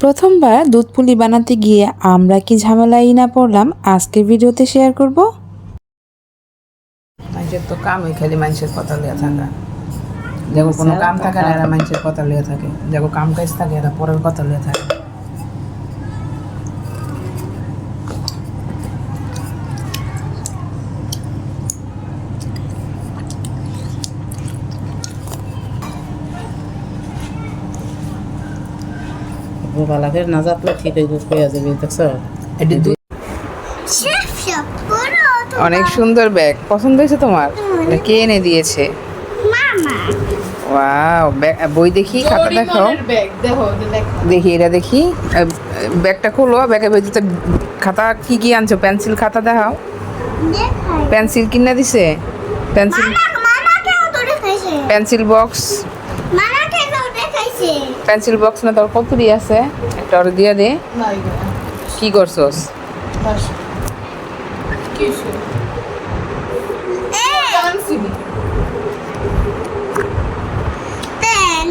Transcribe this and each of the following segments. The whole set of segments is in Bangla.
প্রথমবার দুধ পুলি বানাতে গিয়ে আমরা কি ঝামেলাই না পড়লাম? আজকের ভিডিওতে শেয়ার করব। মানুষের তো কামই খালি মানুষের কথা লিয়া থাকা। দেখো কোনো কাম থাকে না এরা মানুষের কথা লিয়া থাকে। দেখো কাম কাজ থাকে এরা পরের কথা লিয়া থাকে। বালাকের না যাতলে ঠিক হয়ে হয়ে যাবে দেখছ? অনেক সুন্দর ব্যাগ পছন্দ হয়েছে তোমার? কে এনে দিয়েছে? মামা। ওয়াও বই দেখি খাতা দেখাও। দেখি এটা দেখি। ব্যাগটা খোলো ব্যাগের ভিতরে খাতা কি কি আনছো? পেন্সিল খাতা দেখাও। পেন্সিল কিনে দিছে? Pencil pencil box. Pencil box না তোর কতরি আছে? একটা ওর দিয়ে দে। কি করছস? পেন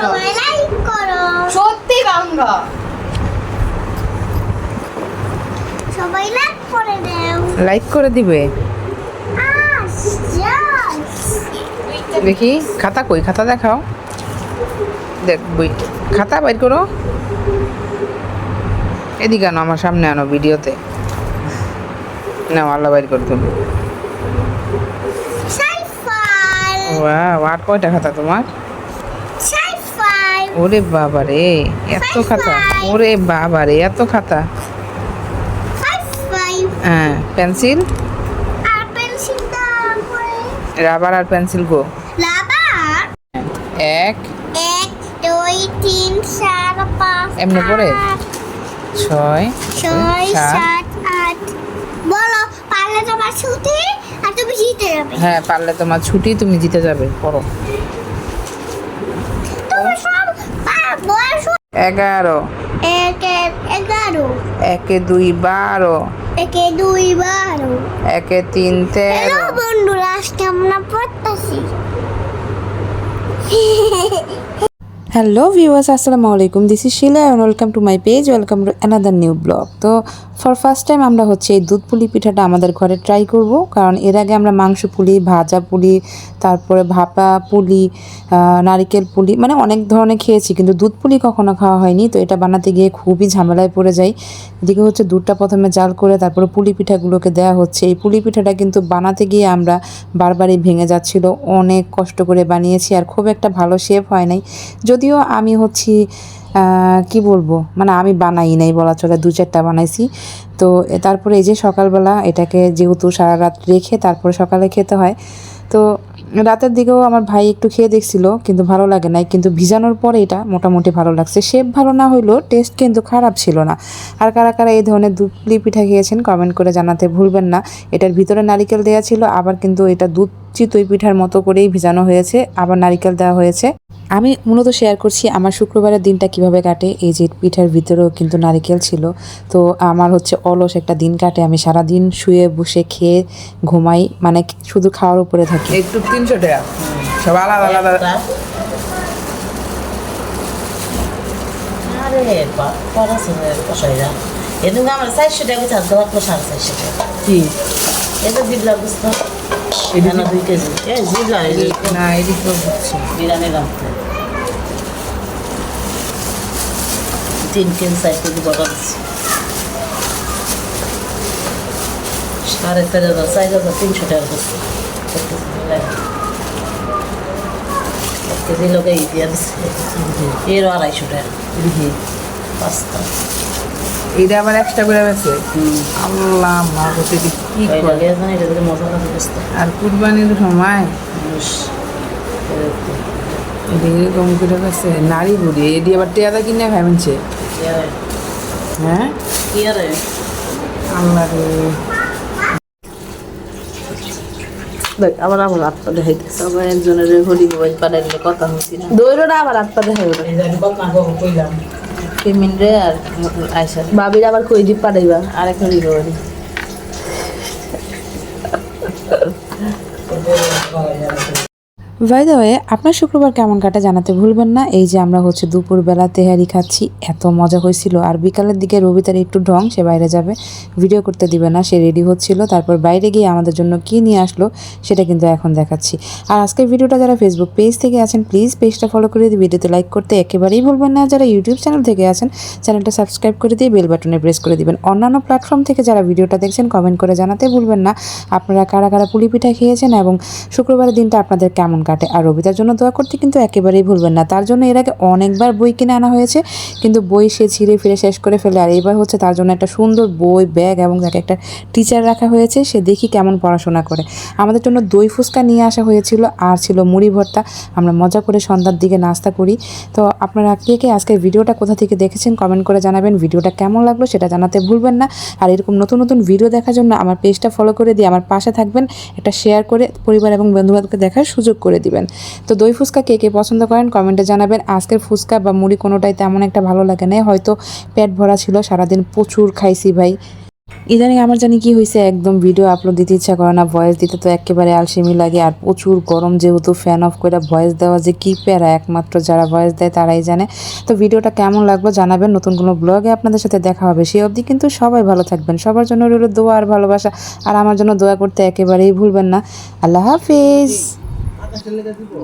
সবাই লাইক করো। সত্যি বাংলা। সবাই লাইক করে দাও। লাইক করে দিবে। দেখি খাতা কই? খাতা দেখাও। দেখ বই। খাতা বাইর করো। এদিকে আনো আমার সামনে আনো ভিডিওতে। না আল্লাহ বাইর করে তুমি আর কয়টা খাতা তোমার? ওরে বাবা রে এত খাতা। ওরে বাবা রে এত খাতা। হ্যাঁ পেন্সিল? রাবার আর পেন্সিল গো। এক তিন চার পাঁচ এমনি পড়ে? ছয় ছয় সাত। আট। বলো পারলে তোমার ছুটি আর তুমি জিতে যাবে। হ্যাঁ পারলে তোমার ছুটি তুমি জিতে যাবে। পড়ো। এগারো। এগারো। একে দুই বারো। একে দুই বারো। একে তিন তেরো। বন্ধুরা আজকে আমরা পড়তেছি হ্যালো ভিউয়ার্স আসসালামু আলাইকুম। This is Shila and welcome to my page welcome to another new blog তো ফর ফার্স্ট টাইম আমরা হচ্ছে এই দুধ পুলি পিঠাটা আমাদের ঘরে ট্রাই করব। কারণ এর আগে আমরা মাংস পুলি, ভাজা পুলি, তারপরে ভাপা পুলি নারিকেল পুলি মানে অনেক ধরনের খেয়েছি, কিন্তু দুধ পুলি কখনো খাওয়া হয়নি। তো এটা বানাতে গিয়ে খুবই ঝামেলায় পড়ে যাই। এদিকে হচ্ছে দুধটা প্রথমে জাল করে তারপরে পুলি পিঠাগুলোকে দেওয়া হচ্ছে। এই পুলি পিঠাটা কিন্তু বানাতে গিয়ে আমরা বারবারই ভেঙে যাচ্ছিল। অনেক কষ্ট করে বানিয়েছি আর খুব একটা ভালো শেপ হয় নাই। যদিও আমি হচ্ছি কি বলব? মানে আমি বানাই নাই বলা চলে, দু চারটা বানাইছি। তো তারপরে এই যে সকালবেলা এটাকে যেহেতু সারা রাত রেখে তারপরে সকালে খেতে হয়, তো রাতের দিকেও আমার ভাই একটু খেয়ে দেখছিল, কিন্তু ভালো লাগে নাই। কিন্তু ভিজানোর পরে এটা মোটামুটি ভালো লাগছে। শেপ ভালো না হইলেও টেস্ট কিন্তু খারাপ ছিল না। আর কারা কারা এই ধরনের দুধলি পিঠা খেয়েছেন কমেন্ট করে জানাতে ভুলবেন না। এটার ভিতরে নারিকেল দেওয়া ছিল, আবার কিন্তু এটা দুধ চিতই পিঠার মতো করেই ভিজানো হয়েছে, আবার নারিকেল দেওয়া হয়েছে। আমি মূলত শেয়ার করছি আমার শুক্রবারের দিনটা কীভাবে কাটে। এই যে পিঠার ভিতরেও কিন্তু নারিকেল ছিল। তো আমার হচ্ছে অলস একটা দিন কাটে। আমি সারা দিন শুয়ে বসে খেয়ে ঘুমাই। মানে শুধু খাওয়ার উপরে থাকি। একটু তিনশো টাকা। সব আলাদা আলাদা। আরে পড়াছে এদিন আমরা চারশো টাকা চার দেওয়ার পর সাড়ে চারশো টাকা। কি? এটা জিবলা বুঝতো? এখানে দুই কেজি। জিবলা না এদিক করে বুঝছি। বিরিয়ানি রাখতে তিন কেজি চার কেজি বড় দিচ্ছি সাড়ে চার হাজার চার হাজার তিনশো টাকা করছে এক কেজি লোকে দিয়ে দিচ্ছে এরও আড়াইশো টাকা পাঁচটা এইটা আবার এক্সট্রা করে হুম আল্লাহ মা বসে কি এটা করে এটা আর কুরবানির সময় এরকম। করে গেছে নারী বুড়ি এটি আবার টেয়াদা কিনে কি হ্যাঁ? আল্লাহ রে। দেখ আবার আমার আটটা দেখাইতেছে। সবাই একজনের হোলি মোবাইল কথা হচ্ছি না। দৌড়োটা আবার আটটা দেখাই ওটা পেমেন্ট রে আর আইসা বাবির আবার কই দিব পাঠাইবা আর একটা মোবাইল বাই ওয়ে আপনার শুক্রবার কেমন কাটা জানাতে ভুলবেন না। এই যে আমরা হচ্ছে দুপুরবেলা তেহারি খাচ্ছি, এত মজা হয়েছিল। আর বিকালের দিকে রবিতার একটু ঢং, সে বাইরে যাবে। ভিডিও করতে দিবে না, সে রেডি হচ্ছিল। তারপর বাইরে গিয়ে আমাদের জন্য কি নিয়ে আসলো, সেটা কিন্তু এখন দেখাচ্ছি। আর আজকের ভিডিওটা যারা ফেসবুক পেজ থেকে আছেন প্লিজ পেজটা ফলো করে দিয়ে ভিডিওতে লাইক করতে একেবারেই ভুলবেন না। যারা ইউটিউব চ্যানেল থেকে আছেন চ্যানেলটা সাবস্ক্রাইব করে দিয়ে বেল বাটনে প্রেস করে দিবেন। অন্যান্য প্ল্যাটফর্ম থেকে যারা ভিডিওটা দেখছেন কমেন্ট করে জানাতে ভুলবেন না। আপনারা কারা কারা পুলি পিঠা খেয়েছেন এবং শুক্রবারের দিনটা আপনাদের কেমন কাটে? আর রবিতার জন্য দোয়া করতে কিন্তু একেবারেই ভুলবেন না। তার জন্য এর আগে অনেকবার বই কিনে আনা হয়েছে, কিন্তু বই সে ছিঁড়ে ফিরে শেষ করে ফেলে। আর এবার হচ্ছে তার জন্য একটা সুন্দর বই, ব্যাগ এবং তাকে একটা টিচার রাখা হয়েছে। সে দেখি কেমন পড়াশোনা করে। আমাদের জন্য দই ফুচকা নিয়ে আসা হয়েছিল, আর ছিল মুড়ি ভর্তা। আমরা মজা করে সন্ধ্যার দিকে নাস্তা করি। তো আপনারা কে কে আজকের ভিডিওটা কোথা থেকে দেখেছেন কমেন্ট করে জানাবেন। ভিডিওটা কেমন লাগল সেটা জানাতে ভুলবেন না। আর এরকম নতুন নতুন ভিডিও দেখার জন্য আমার পেজটা ফলো করে দিয়ে আমার পাশে থাকবেন। একটা শেয়ার করে পরিবার এবং বন্ধুবান্ধবকে দেখার সুযোগ করে দিবেন। তো দই ফুচকা কে কে পছন্দ করেন কমেন্টে জানাবেন। আজকের ফুচকা বা মুড়ি কোনোটাই তেমন একটা ভালো লাগে না হয়তো পেট ভরা ছিল, সারাদিন প্রচুর খাইছি ভাই। ইদানিং আমার জানি কি হয়েছে একদম ভিডিও আপলোড দিতে ইচ্ছা করে না ভয়েস দিতে তো একেবারে আলসেমি লাগে। আর প্রচুর গরম যেহেতু ফ্যান অফ করে ভয়েস দেওয়া যে কি প্যারা, একমাত্র যারা ভয়েস দেয় তারাই জানে। তো ভিডিওটা কেমন লাগল জানাবেন, নতুন কোনো ব্লগে আপনাদের সাথে দেখা হবে। সেই অবধি কিন্তু সবাই ভালো থাকবেন। সবার জন্য রইল দোয়া আর ভালোবাসা। আর আমার জন্য দোয়া করতে একেবারেই ভুলবেন না। আল্লাহ হাফিজ। দিব?